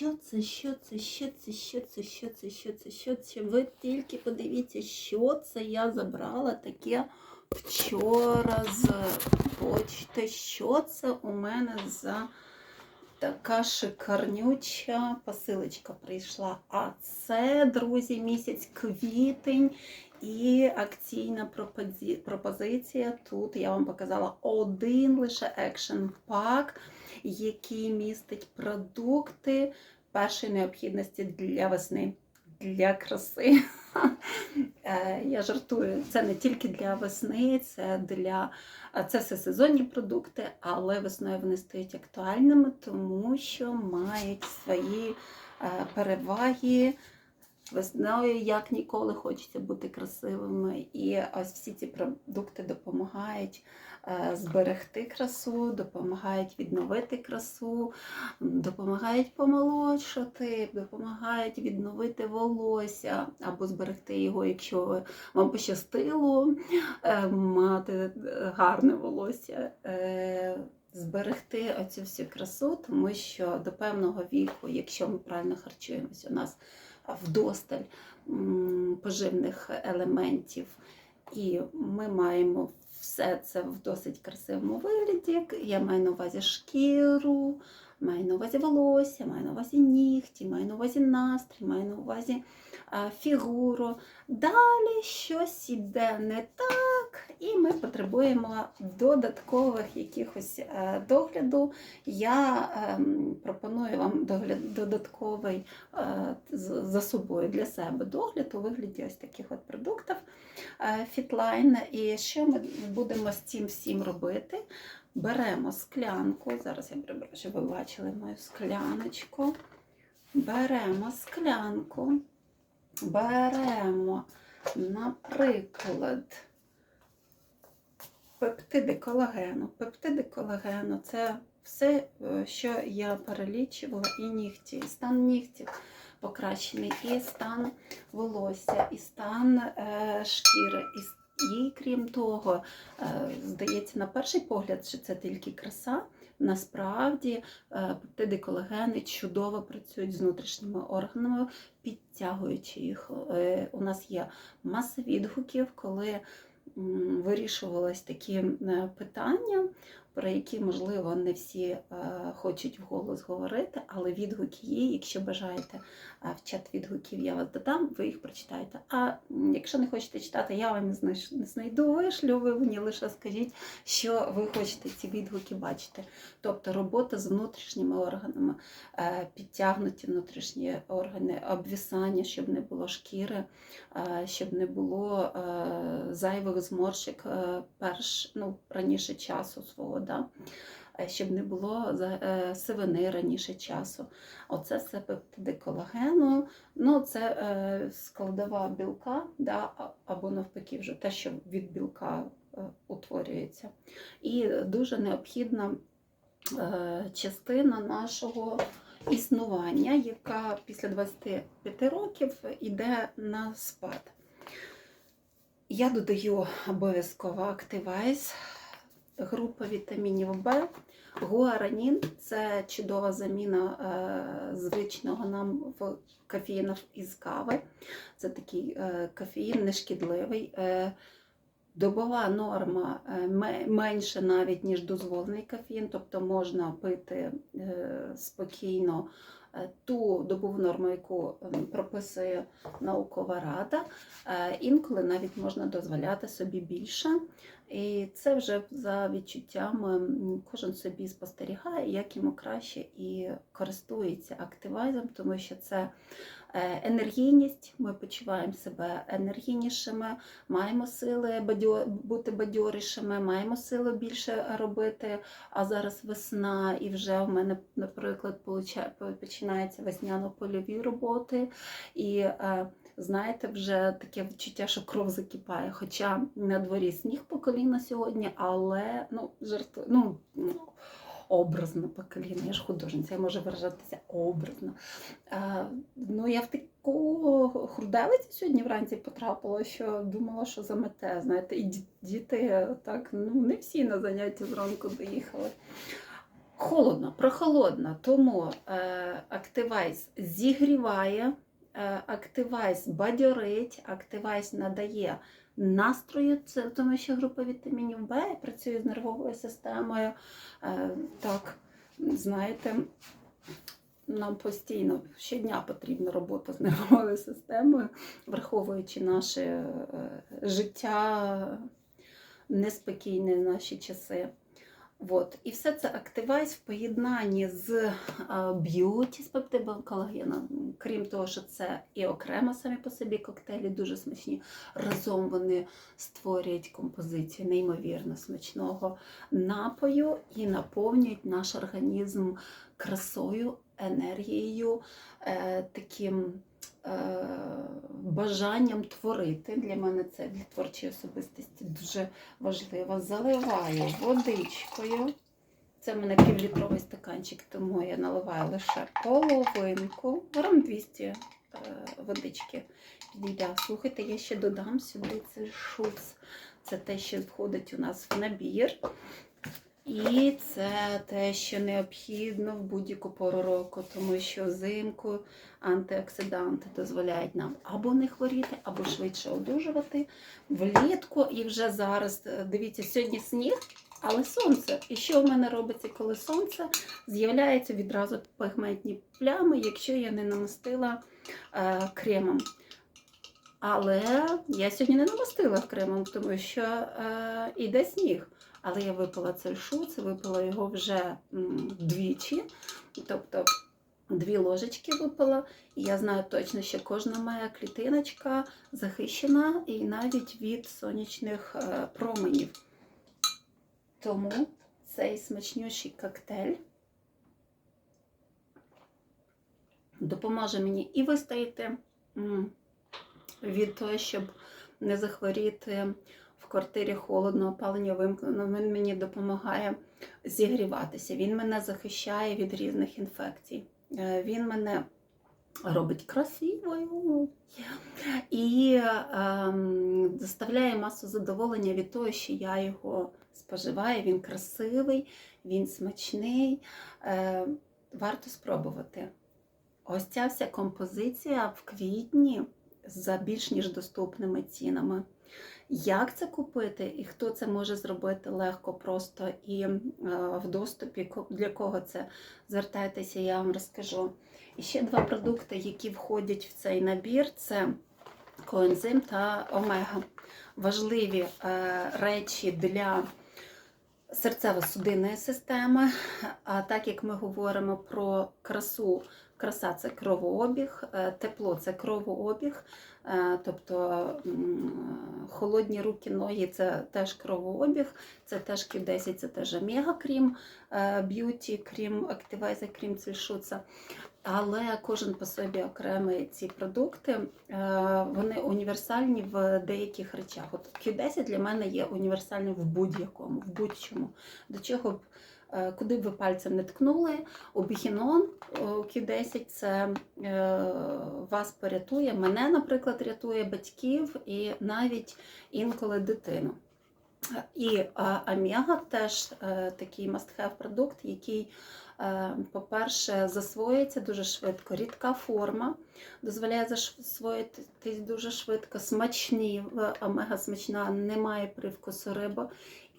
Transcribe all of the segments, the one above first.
що це, що це, що це, що це, що це, що це, що це. Ви тільки подивіться, що це я забрала таке вчора з почти. Що це у мене за така шикарнюча посилочка прийшла. А це, друзі, місяць квітень. І акційна пропози- пропозиція. Тут я вам показала один лише екшен пак, який містить продукти першої необхідності для весни, для краси. Е, Я жартую, це не тільки для весни, це для це все сезонні продукти, але весною вони стають актуальними, тому що мають свої е, переваги. Весною як ніколи хочеться бути красивими, і ось всі ці продукти допомагають е, зберегти красу, допомагають відновити красу, допомагають помолодшати, допомагають відновити волосся або зберегти його, якщо вам пощастило е, мати гарне волосся. е, Зберегти оцю всю красу, тому що до певного віку, якщо ми правильно харчуємося, у нас вдосталь поживних елементів, і ми маємо все це в досить красивому вигляді. Я маю на увазі шкіру, маю на увазі волосся, маю на увазі нігті, маю на увазі настрій, маю на увазі фігуру. Далі щось іде не так, і ми потребуємо додаткових якихось е, догляду. Я ем, пропоную вам догляд додатковий е, за собою для себе догляд у вигляді ось таких от продуктів е, Fitline. І що ми будемо з цим всім робити? Беремо склянку. Зараз я приберу, щоб ви бачили мою скляночку. Беремо склянку, беремо, наприклад, пептиди колагену. Пептиди колагену це все, е, що я перелічувала, і нігті, і стан нігтів покращений, і стан волосся, і стан е, шкіри. І, с- і крім того, е, здається, на перший погляд, що це тільки краса. Насправді пептиди колагени чудово працюють з внутрішніми органами, підтягуючи їх. Е, У нас є маса відгуків, коли вирішувались такі е, питання, про які, можливо, не всі е, хочуть вголос говорити, але відгуки є. Якщо бажаєте е, в чат відгуків, я вас додам, ви їх прочитаєте. А якщо не хочете читати, я вам не знайду, вишлю, ви мені лише скажіть, що ви хочете ці відгуки бачити. Тобто робота з внутрішніми органами, е, підтягнуті внутрішні органи, обвісання, щоб не було шкіри, щоб не було зайвих зморшок перш, ну, раніше часу свого, да? Е, щоб не було е, сивини раніше часу. Оце все пептиди колагену, ну це е, складова білка, да? або навпаки, вже те, що від білка утворюється. І дуже необхідна частина нашого існування, яка після 25 років йде на спад. Я додаю обов'язково Activise, група вітамінів В. Гуаранін це чудова заміна е, звичного нам в кофеїнів із кави. Це такий е, кофеїн нешкідливий. Е, Добова норма менше навіть, ніж дозволений кофеїн, тобто можна пити спокійно ту добову норму, яку ем, прописує наукова рада. Е, Інколи навіть можна дозволяти собі більше. І це вже за відчуттями кожен собі спостерігає, як йому краще і користується активайзом, тому що це е, енергійність, ми почуваємо себе енергійнішими, маємо сили бути бадьорішими, маємо сили більше робити. А зараз весна, і вже в мене, наприклад, починаються весняно-польові роботи. І е, знаєте, вже таке відчуття, що кров закипає. Хоча на дворі сніг по коліна сьогодні, але ну, жарту, ну, образно по коліна. Я ж художниця, я можу виражатися образно. А, ну, я в таку хурделицю сьогодні вранці потрапила, що думала, що замете. Знаєте, і діти так, ну не всі на заняття зранку доїхали. Холодно, прохолодно, тому е, Activize зігріває, е, Activize бадьорить, Activize надає настрою, це тому що група вітамінів Б працює з нервовою системою. Е, так, знаєте, нам постійно щодня потрібна робота з нервовою системою, враховуючи наше е, життя неспокійне наші часи. От. І все це активайз в поєднанні з б'юті з пептидом колагена. Крім того, що це і окремо самі по собі коктейлі дуже смачні. Разом вони створюють композицію неймовірно смачного напою і наповнюють наш організм красою, енергією, е, таким бажанням творити. Для мене це для творчої особистості дуже важливо. Заливаю водичкою. Це в мене півлітровий стаканчик, тому я наливаю лише половинку, грам 200 е, водички підійде. Слухайте, я ще додам сюди цей шуц. Це те, що входить у нас в набір. І це те, що необхідно в будь-яку пору року, тому що взимку антиоксиданти дозволяють нам або не хворіти, або швидше одужувати. Влітку і вже зараз, е, дивіться, сьогодні сніг, але сонце. І що в мене робиться, коли сонце? З'являються відразу пігментні плями, якщо я не намастила е, кремом. Але я сьогодні не намастила кремом, тому що е, іде сніг. Але я випила цей шуц, випила його вже двічі. Тобто дві ложечки випила. І я знаю точно, що кожна моя клітиночка захищена і навіть від сонячних е, променів. Тому цей смачнющий коктейль допоможе мені і вистояти від того, щоб не захворіти в квартирі холодно, опалення вимкнено. Він мені допомагає зігріватися. Він мене захищає від різних інфекцій. Е, Він мене робить красивою і ем, доставляє масу задоволення від того, що я його споживаю. Він красивий, він смачний. Е, Варто спробувати. Ось ця вся композиція в квітні за більш ніж доступними цінами. Як це купити і хто це може зробити легко, просто і е, в доступі, для кого це звертайтеся, я вам розкажу. І ще два продукти, які входять в цей набір, це коензим та омега. Важливі е, речі для серцево-судинної системи. А так як ми говоримо про красу, краса це кровообіг, е, тепло це кровообіг, е, тобто холодні руки, ноги це теж кровообіг, це теж Q10, це теж омега, крім е, б'юті, крім активайза, крім цвішуца. Але кожен по собі окремий ці продукти, вони універсальні в деяких речах. От Q10 для мене є універсальним в будь-якому, в будь-чому. До чого б, куди б ви пальцем не ткнули, обіхінон Q10 це е, вас порятує. Мене, наприклад, рятує батьків і навіть інколи дитину. І Аміага теж е, такий must-have продукт, який, е, по-перше, засвоюється дуже швидко. Рідка форма дозволяє засвоїтись дуже швидко. Смачні, омега смачна, немає привкусу риби.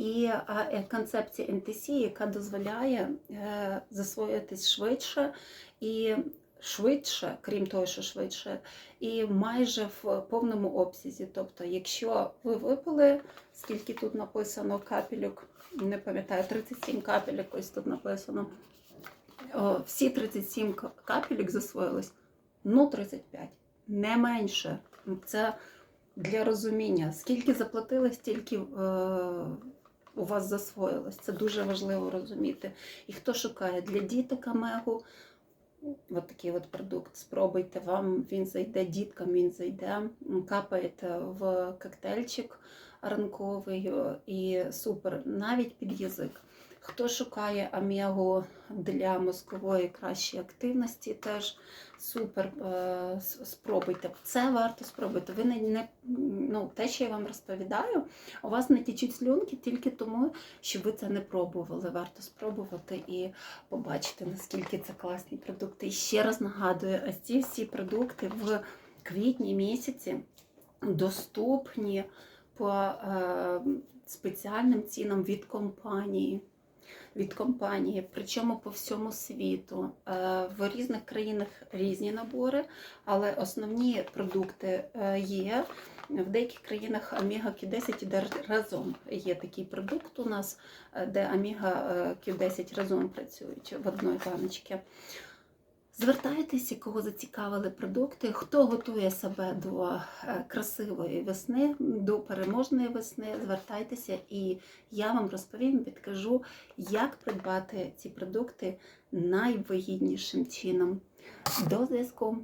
І е, е, концепція NTC, яка дозволяє е, засвоїтись швидше і швидше, крім того, що швидше, і майже в повному обсязі. Тобто, якщо ви випили, скільки тут написано капелюк, не пам'ятаю, 37 капелюк, ось тут написано. Всі 37 ка- капелюк засвоїлись. Ну, 35. Не менше. Це для розуміння. Скільки заплатили, стільки е, у вас засвоїлось. Це дуже важливо розуміти. І хто шукає для діток амегу, от такий от продукт, спробуйте вам, він зайде діткам, він зайде, капаєте в коктейльчик ранковий і супер, навіть під язик. Хто шукає амігу для мозкової кращої активності, теж супер. е, Спробуйте. Це варто спробувати. Ви не, не ну, те, що я вам розповідаю, у вас не тічуть слюнки тільки тому, що ви це не пробували. Варто спробувати і побачити, наскільки це класні продукти. І ще раз нагадую, ось ці всі продукти в квітні місяці доступні по е, спеціальним цінам від компанії. Від компанії, причому по всьому світу. Е, В різних країнах різні набори, але основні продукти е, є. В деяких країнах Омега Q10 іде разом. Є такий продукт у нас, е, де е, Q10 разом працюють в одній баночці. Звертайтеся, кого зацікавили продукти, хто готує себе до е, красивої весни, до переможної весни. Звертайтеся, і я вам розповім, підкажу, як придбати ці продукти найвигіднішим чином. До зв'язку!